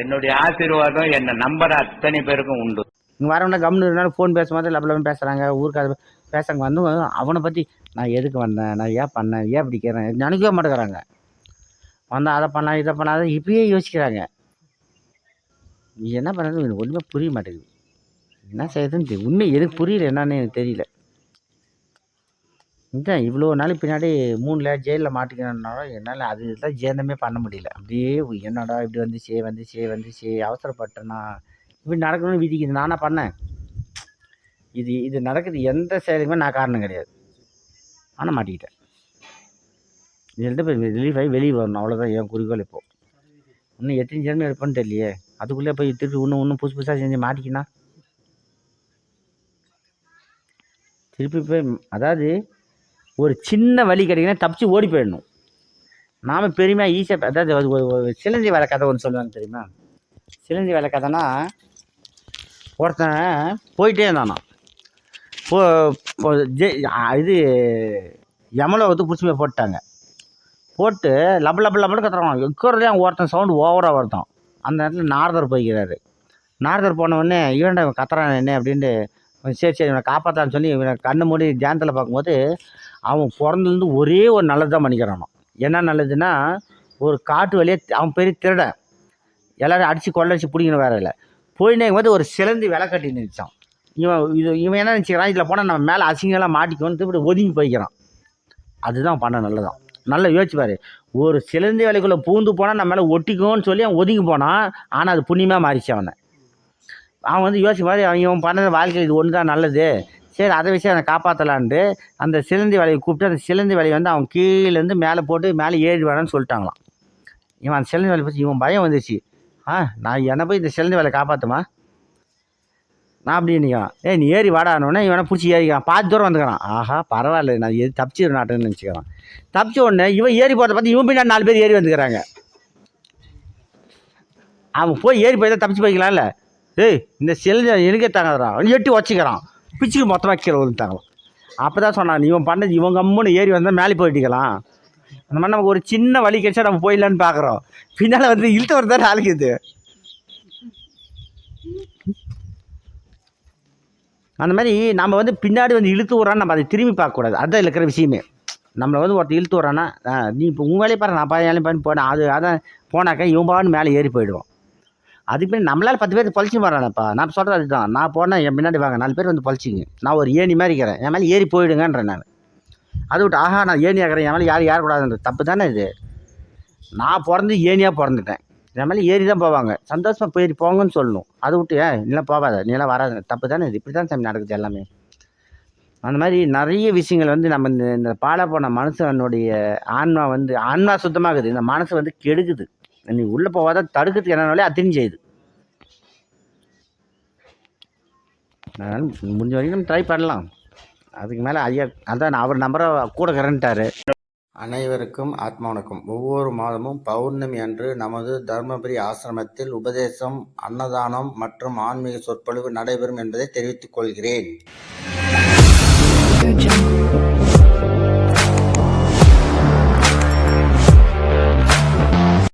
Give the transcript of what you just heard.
என்னுடைய ஆசீர்வாதம் என்ன நம்பர் அத்தனை பேருக்கும் உண்டு. இங்கே வரவன கம்னு இருந்தாலும் ஃபோன் பேச மாதிரி லபன்னு பேசுகிறாங்க ஊருக்கு பேசுறவங்க வந்து அவனை பற்றி நான் எதுக்கு வந்தேன் நான் ஏன் பண்ணேன் ஏன் இப்படி கேட்குறேன் நினைக்கவே மாட்டேங்கிறாங்க. வந்தால் அதை பண்ணலாம் இதை பண்ணாத இப்பயே யோசிக்கிறாங்க. நீ என்ன பண்ணுறது எனக்கு ஒன்றுமே புரிய மாட்டேங்குது. என்ன செய்யுதுன்னு தெரியல. உண்மை எதுக்கு புரியல என்னன்னு எனக்கு தெரியல. இந்த இவ்வளோ நாள் பின்னாடி மூணில் ஜெயிலில் மாட்டிக்கிறனாலும் என்னால் அது தான் ஜேர்னமே பண்ண முடியல. அப்படியே என்னடா இப்படி வந்துச்சே வந்துச்சே வந்துச்சே அவசரப்பட்டேனா இப்படி நடக்கணும்னு விதிக்கு இது பண்ணேன். இது இது நடக்குது. எந்த செயலுக்குமே நான் காரணம் கிடையாது. ஆனால் மாட்டிக்கிட்டேன். இதுலேருந்து போய் ரிலீஃப் ஆகி வெளியே வரணும். அவ்வளோதான் என் குறிக்கோள் இப்போது இன்னும் எத்தனை ஜென்மம் எடுப்பேன்னு தெரியலையே. அதுக்குள்ளே போய் திருப்பி இன்னும் இன்னும் புதுசு புதுசாக செஞ்சு மாட்டிக்கினா? திருப்பி போய் அதாவது ஒரு சின்ன வழி கிடைக்குன்னா தப்பிச்சு ஓடி போயிடணும். நாம் பெருமையாக ஈஸியாக அதாவது ஒரு- சிலந்தி வேலை கதை ஒன்று சொல்லுவாங்க தெரியுமா? சிலந்தி வேலை கதைனா ஒருத்தன் போயிட்டே இருந்தானா. போ ஜெ- இது யமலை வந்து பிடிச்சி போய் போட்டாங்க போட்டு லப லப லபன்னு கத்துறான். அவன் ஒருத்தன் சவுண்டு ஓவராக வருதான். அந்த நேரத்தில் நாரதர் போய்க்கிறாரு. நாரதர் போனவொடனே இவன்டா கத்துறான் என்ன? அப்படின்ட்டு சரி சரி இவனை காப்பாற்றான்னு சொல்லி இவனை கண்ணு மூடி தியானத்தில் பார்க்கும்போது அவன் பிறந்ததுலேருந்து ஒரே ஒரு நல்லது தான் பண்ணிக்கிறானோ என்ன நல்லதுன்னா ஒரு காட்டு வழியே அவன் பெரிய திருடன் எல்லோரும் அடித்து கொள்ளடிச்சு பிடிக்கணும் வேற இல்லை. போயினேங்க போது ஒரு சிலந்து விலை கட்டி நினைச்சான் இவன் இது இவன் என்ன நினச்சிக்கிறான்? இதில் போனால் நம்ம மேலே அசிங்கெல்லாம் மாட்டிக்குவோன்னு இப்படி ஒதுங்கி போய்க்கிறான். அதுதான் பண்ண நல்லதான் நல்லா யோசிச்சுப்பார் ஒரு சிலந்தி வேலைக்குள்ளே பூந்து போனால் நம்ம மேலே ஒட்டிக்கும்னு சொல்லி அவன் ஒதுங்கி போனான். ஆனால் அது புண்ணியமாக மாறிச்சு அவனை. அவன் வந்து யோசிச்சு மாதிரி அவன் இவன் பண்ணது வாழ்க்கை இது ஒன்று தான் நல்லது. சரி அதை வச்சு அவனை காப்பாற்றலான்ட்டு அந்த சிலந்தி வேலையை கூப்பிட்டு அந்த சிலந்தி வேலையை வந்து அவன் கீழேருந்து மேலே போட்டு மேலே ஏறி வேணான்னு சொல்லிட்டாங்களாம். இவன் அந்த சிலந்தி வேலையை பற்றி இவன் பயம் வந்துச்சு ஆ நான் என்னை போய் இந்த சிலந்தி வேலையை காப்பாற்றுமா நான் அப்படி நினைக்கிறான். ஏய் நீ ஏறி வாடானோடனே இவனை பிடிச்சி ஏறிக்கிறான். பாதி தூரம் வந்துக்கிறான். ஆஹா பரவாயில்ல நான் எது தப்பிச்சு நாட்டுன்னு நினச்சிக்கிறான். தப்பிச்ச உடனே இவன் ஏறி போகிறத பார்த்து இவன் பின்னாடி நாலு பேர் ஏறி வந்துக்கிறாங்க. அவன் போய் ஏறி போய் தான் தப்பிச்சு போய்க்கலாம்ல. ஏய் இந்த சிலந்தி எனக்கே தாங்கடா அவன் எட்டி வச்சுக்கிறான் பிச்சுக்கு மொத்தமாக கீழே விழுந்துட்டாங்களாம் அப்போ தான் சொன்னான் இவன் பண்ணது இவன் கம்முன்னு ஏறி வந்தால் மேலே போயிட்டிக்கலாம் அந்த மாதிரி நமக்கு ஒரு சின்ன வழி கிடைச்சா நம்ம போயிடலான்னு பார்க்குறோம் பின்னால் வந்து இழுத்து வரதான் நாளைக்கு இது. அந்த மாதிரி நம்ம வந்து பின்னாடி வந்து இழுத்து விட்றான்னு நம்ம அதை திரும்பி பார்க்கக்கூடாது அதுதான் இருக்கிற விஷயமே. நம்மளை வந்து ஒருத்தர் இழுத்து விட்றான்னா நீ இப்போ உன் வேலையை பாரு நான் பாரு வேலையும் பண்ணி போனேன் அது அதான் போனாக்கா இவன் பான்னு மேலே ஏறி போயிடுவோம் அதுக்கு பின்னாடி நம்மளால் பத்து பேர் பழிச்சு வரானப்பா நான் சொல்கிறது அதுதான். நான் போனால் என் பின்னாடி வாங்க. நாலு பேர் வந்து பழிச்சிங்க. நான் ஒரு ஏணி மாதிரி இருக்கிறேன். என் மேலே ஏறி போயிடுங்கன்றேன் நான். அதை விட்டு ஆஹா நான் ஏணி ஆகிறேன் என் மேலே யாரும் ஏறக்கூடாதுன்ற தப்பு தானே இது? நான் பிறந்து ஏணியாக பிறந்துட்டேன். என் மேலே ஏறி தான் போவாங்க. சந்தோஷமாக போயிட்டு போங்கன்னு சொல்லணும். அதை விட்டு ஏன் நீலாம் போகாத நீலாம் வராது. தப்பு தானே இது? இப்படி தான் சாமி நடக்குது எல்லாமே. அந்த மாதிரி நிறைய விஷயங்கள் வந்து நம்ம இந்த இந்த பாலை போன மனுஷனுடைய ஆன்மா வந்து ஆன்மா சுத்தமாகுது. இந்த மனசு வந்து கெடுக்குது. நீ உள்ளே போகாத தடுக்கிறதுக்கு என்னன்னாலே அத்தின் செய்யுது அதனால் முடிஞ்ச வரைக்கும் நம்ம ட்ரை பண்ணலாம். அதுக்கு மேலே ஐயா அதான் அவர் நம்பரை கூட கரண்ட்டாரு. அனைவருக்கும் ஆத்மா வணக்கம் ஒவ்வொரு மாதமும் பௌர்ணமி அன்று நமது தர்மபுரி ஆசிரமத்தில் உபதேசம் அன்னதானம் மற்றும் ஆன்மீக சொற்பொழிவு நடைபெறும் என்பதை தெரிவித்துக் கொள்கிறேன்.